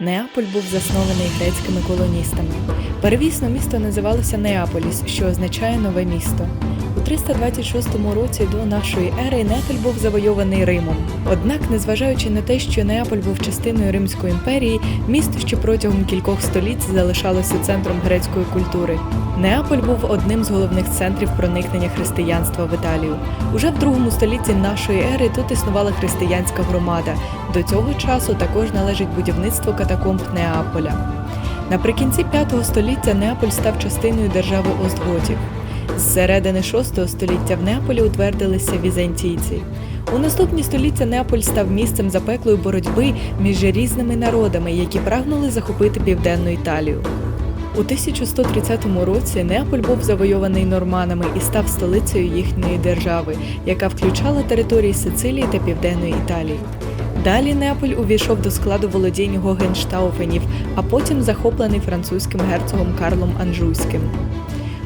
Неаполь був заснований грецькими колоністами. Первісно місто називалося Неаполіс, що означає нове місто. У 326 році до нашої ери Неаполь був завойований Римом. Однак, незважаючи на те, що Неаполь був частиною Римської імперії, місто, що протягом кількох століть залишалося центром грецької культури. Неаполь був одним з головних центрів проникнення християнства в Італію. Уже в другому столітті нашої ери тут існувала християнська громада. До цього часу також належить будівництво катакомб Неаполя. Наприкінці V століття Неаполь став частиною держави Остготів. З середини VI століття в Неаполі утвердилися візантійці. У наступні століття Неаполь став місцем запеклої боротьби між різними народами, які прагнули захопити південну Італію. У 1130 році Неаполь був завойований норманами і став столицею їхньої держави, яка включала території Сицилії та Південної Італії. Далі Неаполь увійшов до складу володінь Гогенштауфенів, а потім захоплений французьким герцогом Карлом Анжуйським.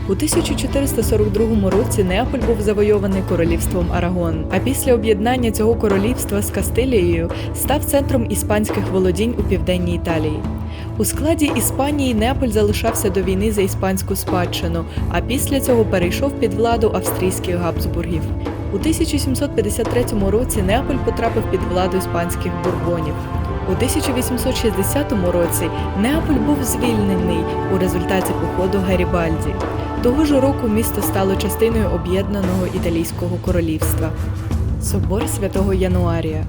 У 1442 році Неаполь був завойований королівством Арагон, а після об'єднання цього королівства з Кастилією став центром іспанських володінь у південній Італії. У складі Іспанії Неаполь залишався до війни за іспанську спадщину, а після цього перейшов під владу австрійських Габсбургів. У 1753 році Неаполь потрапив під владу іспанських бурбонів. У 1860 році Неаполь був звільнений у результаті походу Гарібальді. Того ж року місто стало частиною об'єднаного італійського королівства. Собор святого Януарія.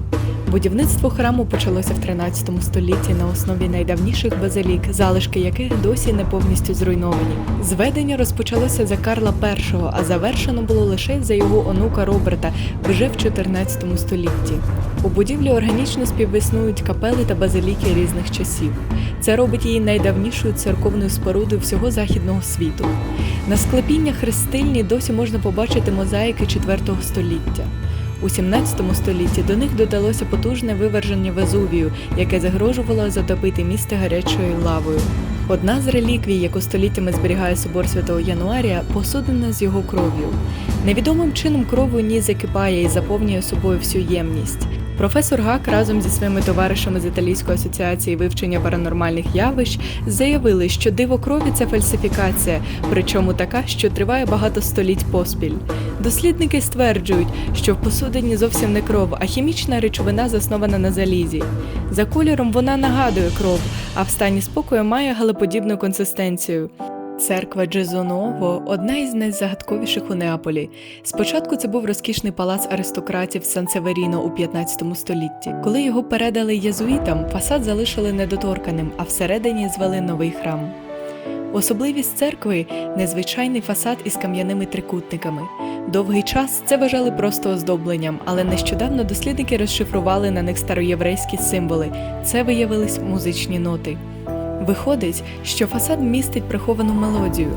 Будівництво храму почалося в 13 столітті на основі найдавніших базилік, залишки яких досі не повністю зруйновані. Зведення розпочалося за Карла І, а завершено було лише за його онука Роберта вже в 14 столітті. У будівлі органічно співіснують капели та базиліки різних часів. Це робить її найдавнішою церковною спорудою всього західного світу. На склепіннях хрестильні досі можна побачити мозаїки IV століття. У 17 столітті до них додалося потужне виверження Везувію, яке загрожувало затопити місто гарячою лавою. Одна з реліквій, яку століттями зберігає собор святого Януарія, посудена з його кров'ю. Невідомим чином кров у ній закипає і заповнює собою всю ємність. Професор Гак разом зі своїми товаришами з Італійської асоціації вивчення паранормальних явищ заявили, що диво крові це фальсифікація, причому така, що триває багато століть поспіль. Дослідники стверджують, що в посудині зовсім не кров, а хімічна речовина заснована на залізі. За кольором вона нагадує кров, а в стані спокою має галеподібну консистенцію. Церква Джезоново одна із найзагадковіших у Неаполі. Спочатку це був розкішний палац аристократів Сан-Северіно у 15 столітті. Коли його передали єзуїтам, фасад залишили недоторканим, а всередині звели новий храм. Особливість церкви незвичайний фасад із кам'яними трикутниками. Довгий час це вважали просто оздобленням, але нещодавно дослідники розшифрували на них староєврейські символи. Це виявились музичні ноти. Виходить, що фасад містить приховану мелодію.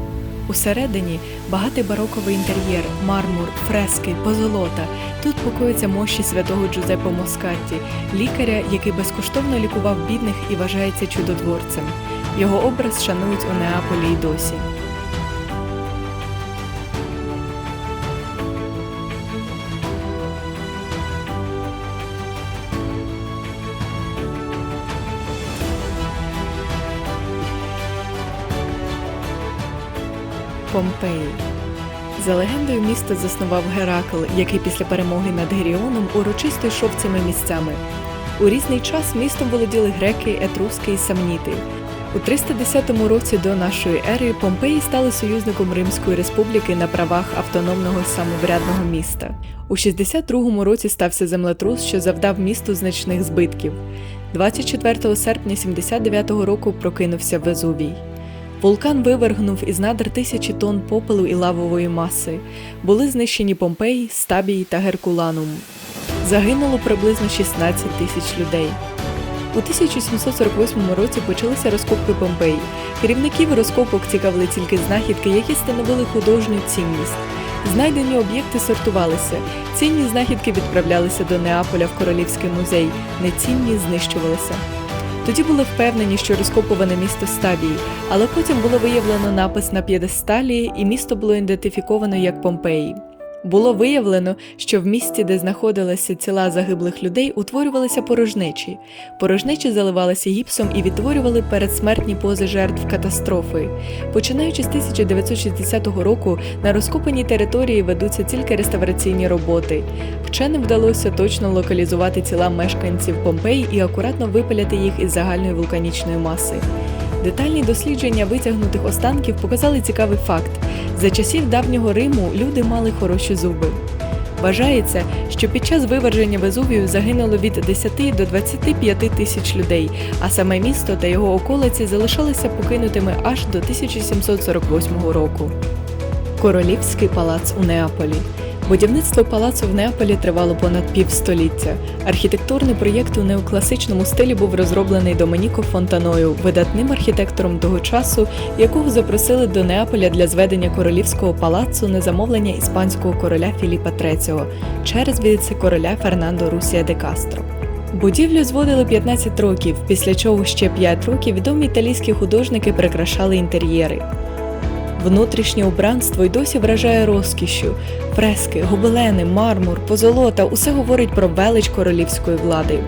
Усередині багатий бароковий інтер'єр, мармур, фрески, позолота. Тут покоїться мощі святого Джузеппо Москатті, лікаря, який безкоштовно лікував бідних і вважається чудотворцем. Його образ шанують у Неаполі й досі. Помпеї. За легендою, місто заснував Геракл, який після перемоги над Геріоном урочисто йшов цими місцями. У різний час містом володіли греки, етруски і самніти. У 310 році до нашої ери Помпеї стали союзником Римської республіки на правах автономного самоврядного міста. У 62 році стався землетрус, що завдав місту значних збитків. 24 серпня 79 року прокинувся Везувій. Вулкан вивергнув із надр тисячі тонн попелу і лавової маси. Були знищені Помпей, Стабій та Геркуланум. Загинуло приблизно 16 тисяч людей. У 1748 році почалися розкопки Помпеї. Керівників розкопок цікавили тільки знахідки, які становили художню цінність. Знайдені об'єкти сортувалися. Цінні знахідки відправлялися до Неаполя в Королівський музей, нецінні знищувалися. Тоді були впевнені, що розкопуване місто Стабії, але потім було виявлено напис на п'єдесталі, і місто було ідентифіковано як Помпеї. Було виявлено, що в місті, де знаходилися тіла загиблих людей, утворювалися порожнечі. Порожнечі заливалися гіпсом і відтворювали передсмертні пози жертв катастрофи. Починаючи з 1960 року, на розкопаній території ведуться тільки реставраційні роботи. Вченим вдалося точно локалізувати тіла мешканців Помпеї і акуратно випиляти їх із загальної вулканічної маси. Детальні дослідження витягнутих останків показали цікавий факт: за часів давнього Риму люди мали хороші зуби. Вважається, що під час виверження Везувію загинуло від 10 до 25 тисяч людей, а саме місто та його околиці залишалися покинутими аж до 1748 року. Королівський палац у Неаполі. Будівництво палацу в Неаполі тривало понад півстоліття. Архітектурний проєкт у неокласичному стилі був розроблений Доменіко Фонтаною, видатним архітектором того часу, якого запросили до Неаполя для зведення королівського палацу на замовлення іспанського короля Філіпа III через віце-короля Фернандо Русія де Кастро. Будівлю зводили 15 років, після чого ще 5 років відомі італійські художники прикрашали інтер'єри. Внутрішнє убранство й досі вражає розкішю. Фрески, гобелени, мармур, позолота усе говорить про велич королівської влади.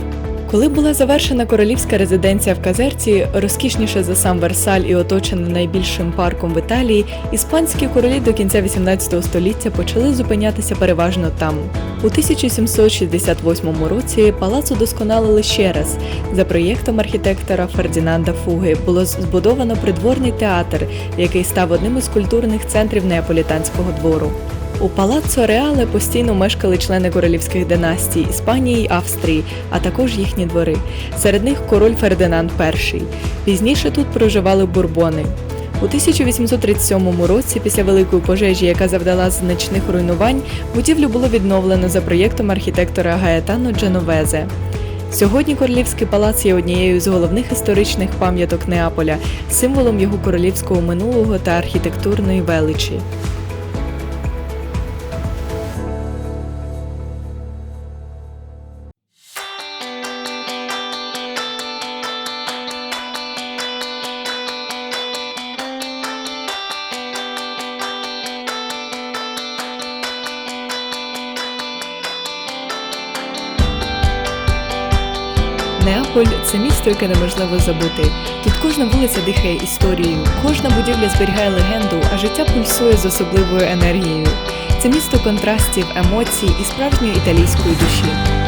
Коли була завершена королівська резиденція в Казерці, розкішніше за сам Версаль і оточена найбільшим парком в Італії, іспанські королі до кінця 18 століття почали зупинятися переважно там. У 1768 році палац удосконалили ще раз. За проєктом архітектора Фердінанда Фуги було збудовано придворний театр, який став одним із культурних центрів неаполітанського двору. У Палаццо Реале постійно мешкали члени королівських династій Іспанії Австрії, а також їхні двори. Серед них король Фердинанд І. Пізніше тут проживали бурбони. У 1837 році, після великої пожежі, яка завдала значних руйнувань, будівлю було відновлено за проєктом архітектора Гаетано Дженовезе. Сьогодні королівський палац є однією з головних історичних пам'яток Неаполя, символом його королівського минулого та архітектурної величі. Неаполь це місто, яке неможливо забути. Тут кожна вулиця дихає історією, кожна будівля зберігає легенду, а життя пульсує з особливою енергією. Це місто контрастів, емоцій і справжньої італійської душі.